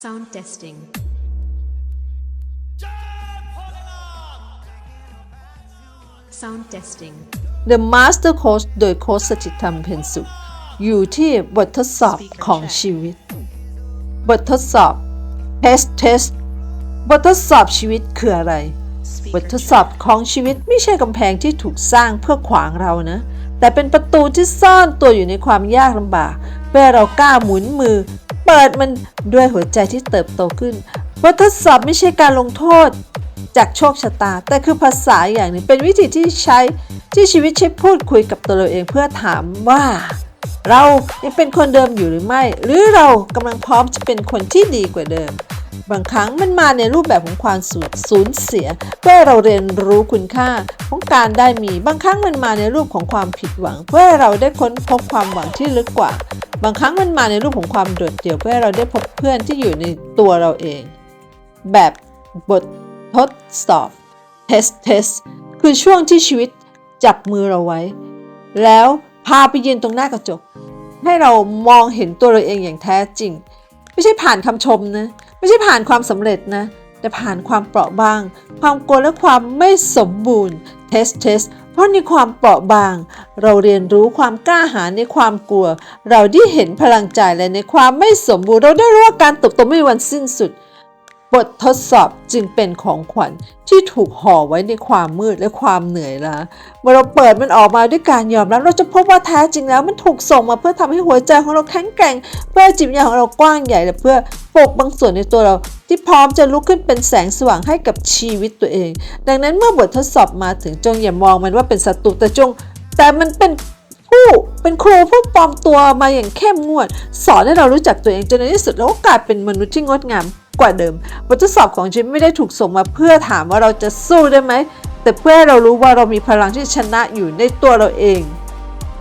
Sound testing. Sound testing. The Master Coach โดยโค้ชสจิตธรรมเพนสุข อยู่ที่บททดสอบของชีวิต บททดสอบ test test บททดสอบชีวิตคืออะไร บททดสอบของชีวิตไม่ใช่กำแพงที่ถูกสร้างเพื่อขวางเรานะ แต่เป็นประตูที่ซ่อนตัวอยู่ในความยากลำบาก เพื่อเรากล้าหมุนมือ เปิดมันด้วยหัวใจที่เติบโตขึ้นบททดสอบไม่ใช่การลงโทษจากโชคชะตา แต่คือภาษาอย่างหนึ่งเป็นวิธีที่ใช้ที่ชีวิตใช้พูดคุยกับตัวเราเองเพื่อถามว่า เรายังเป็นคนเดิมอยู่หรือไม่ หรือเรากำลังพร้อมจะเป็นคนที่ดีกว่าเดิม บางครั้งมันมาในรูปแบบของความสูญสูญเสีย เพื่อเราเรียนรู้คุณค่าของการได้มี บางครั้งมันมาในรูปของความผิดหวัง เพื่อเราได้ค้นพบความหวังที่ลึกกว่า บางครั้งมันมาในรูปของความโดดเดี่ยวเพื่อให้เราได้พบเพื่อนที่อยู่ในตัวเราเอง แบบบททดสอบ test test คือช่วงที่ชีวิตจับมือเราไว้ แล้วพาไปยืนตรงหน้ากระจก ให้เรามองเห็นตัวเราเองอย่างแท้จริง ไม่ใช่ผ่านคำชมนะ ไม่ใช่ผ่านความสำเร็จนะ แต่ผ่านความเปราะบาง ความกลัวและความไม่สมบูรณ์ test test เพราะในความเปราะบาง เราเรียนรู้ความกล้าหาญในความกลัว เราได้เห็นพลังใจและในความไม่สมบูรณ์เราได้รู้ว่าการติบโตไม่มีวันสิ้นสุด บททดสอบจึงเป็นของขวัญที่ถูกห่อไว้ในความมืดและความเหนื่อยล้าเมื่อเราเปิดมันออกมาด้วยการยอมรับเราจะพบว่าแท้จริงแล้ว มันถูกส่งมาเพื่อทำให้หัวใจของเราแข็งแกร่ง เพื่อจิตวิญญาณของเรากว้างใหญ่และเพื่อปกบางส่วนในตัวเรา ที่พร้อมจะลุกขึ้นเป็นแสงสว่างให้กับชีวิตตัวเอง ดังนั้นเมื่อบททดสอบมาถึงจงอย่ามองมันว่าเป็นศัตรูแต่จง แต่มันเป็นผู้เป็นครูผู้ปลอมตัวมาอย่างเข้มงวด สอนให้เรารู้จักตัวเองจนในที่สุดเราก็กลายเป็นมนุษย์ที่งดงามกว่าเดิม บททดสอบของชีวิตไม่ได้ถูกส่งมาเพื่อถามว่าเราจะสู้ได้ไหม แต่เพื่อให้เรารู้ว่าเรามีพลังที่ชนะอยู่ในตัวเราเอง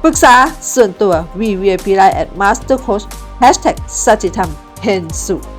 ปรึกษาส่วนตัว VVIP Line at Master Coach Hashtag สัจธรรมเพนสุ